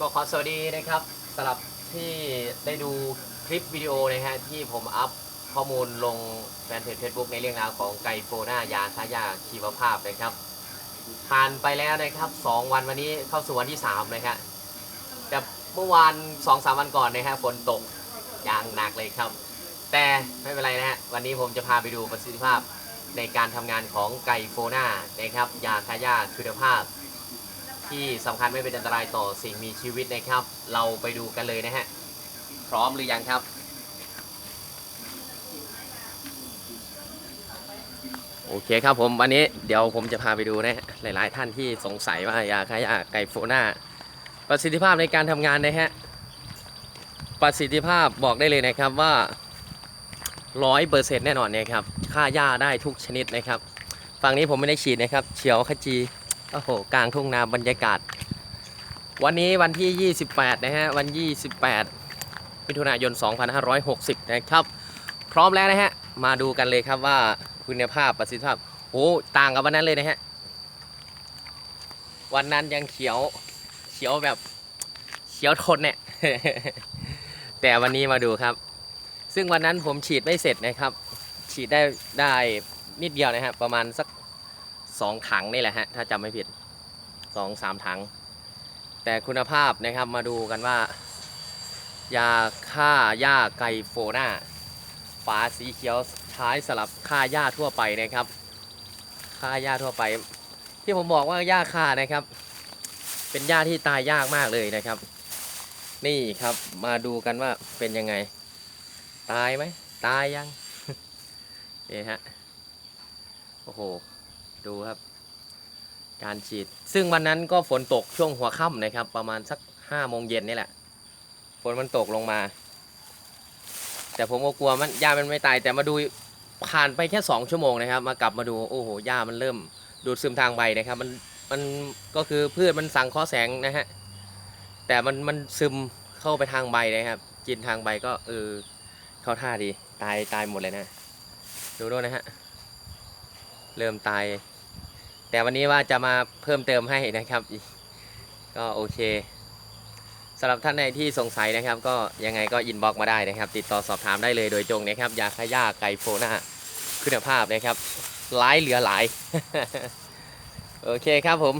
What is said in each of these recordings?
ก็ขอสวัสดีนะครับสำหรับที่ได้ดูคลิปวิดีโอนะฮะที่ผมอัพข้อมูลลงแฟนเพจ Facebook ในเรื่องราวของไกโฟนายาฆ่าหญ้าชีวภาพนะครับ ผ่านไปแล้วนะครับ 2 วันวันนี้เข้าสู่วันที่ 3 นะครับแต่เมื่อวาน2-3สามวันก่อนนะฮะฝนตกอย่างหนักเลยครับ แต่ไม่เป็นไรนะฮะวันนี้ผมจะพาไปดูประสิทธิภาพในการทำงานของไกโฟนานะครับยาฆ่าหญ้าคุณภาพ ที่สำคัญไม่เป็นอันตรายต่อสิ่งมีชีวิตนะครับ เราไปดูกันเลยนะฮะ พร้อมหรือยังครับ โอเคครับผมวันนี้เดี๋ยวผมจะพาไปดูนะฮะหลาย ๆ ท่านที่สงสัยว่ายาฆ่าหญ้าไกโฟนาประสิทธิภาพในการทำงานนะฮะประสิทธิภาพบอกได้เลยนะครับว่าร้อยเปอร์เซ็นต์แน่นอนนะครับฆ่าหญ้าได้ทุกชนิดนะครับ ฝั่งนี้ผมไม่ได้ฉีดนะครับ เฉียวขจี โอ้โหกลางทุ่งนาบรรยากาศ วันนี้วันที่ 28 นะฮะ วัน 28มิถุนายน 2560 นะครับ พร้อมแล้วนะฮะ มาดูกันเลยครับว่าคุณภาพประสิทธิภาพโอ้ต่างกับวันนั้นเลยนะฮะ วันนั้นยังเขียวเขียวแบบเขียวทนเนี่ย แต่วันนี้มาดูครับ ซึ่งวันนั้นผมฉีดไม่เสร็จนะครับ ฉีดได้ได้นิดเดียวนะครับประมาณสัก สองถังนี่แหละฮะถ้าจำไม่ผิดสองสามถัง แต่คุณภาพนะครับมาดูกันว่า ยาฆ่าหญ้าไกโฟนาฝาสีเขียวใช้สลับฆ่าหญ้าทั่วไปนะครับฆ่าหญ้าทั่วไป ที่ผมบอกว่าหญ้าฆ่านะครับ เป็นหญ้าที่ตายยากมากเลยนะครับ นี่ครับมาดูกันว่าเป็นยังไง ตายไหมตายยังนี่ฮะโอ้โห ดูครับ การฉีด ซึ่งวันนั้นก็ฝนตกช่วงหัวค่ำนะครับ ประมาณสักห้าโมงเย็นนี่แหละ ฝนมันตกลงมา แต่ผมก็กลัวมันหญ้ามันไม่ตาย แต่มาดูผ่านไปแค่สองชั่วโมงนะครับ มากลับมาดูโอ้โหหญ้ามันเริ่ม ดูดซึมทางใบนะครับ มันมันก็คือพืชมันสังเคราะห์แสงนะฮะแต่มันมันซึมเข้าไปทางใบนะครับกินทางใบก็เออเข้าท่าดี ตายตายหมดเลยนะ ดูด้วยนะฮะ เริ่มตาย แต่วันนี้ว่าจะมาเพิ่มเติมให้นะครับ ก็โอเคสำหรับท่านใดที่สงสัยนะครับ ก็ยังไงก็อินบ็อกมาได้นะครับ ติดต่อสอบถามได้เลยโดยตรงนะครับยาฆ่าหญ้าไกโฟนาคุณภาพนะครับหลายเหลือหลาย โอเคครับผม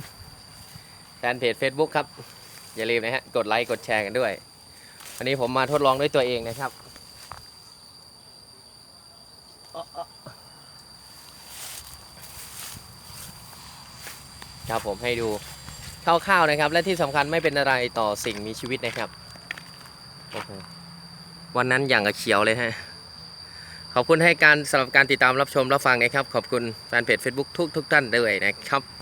แฟนเพจ Facebook ครับ อย่าลืมนะฮะกดไลค์กดแชร์กันด้วย วันนี้ผมมาทดลองด้วยตัวเองนะครับ ครับผมให้ดูคร่าวๆนะครับ และที่สำคัญไม่เป็นอะไรต่อสิ่งมีชีวิตนะครับโอ้โหวันนั้นอย่างกับเขียวเลยฮะขอบคุณให้การสำหรับการติดตามรับชมรับฟังนะครับ ขอบคุณแฟนเพจ Facebook ทุกทุกๆท่านด้วยนะครับ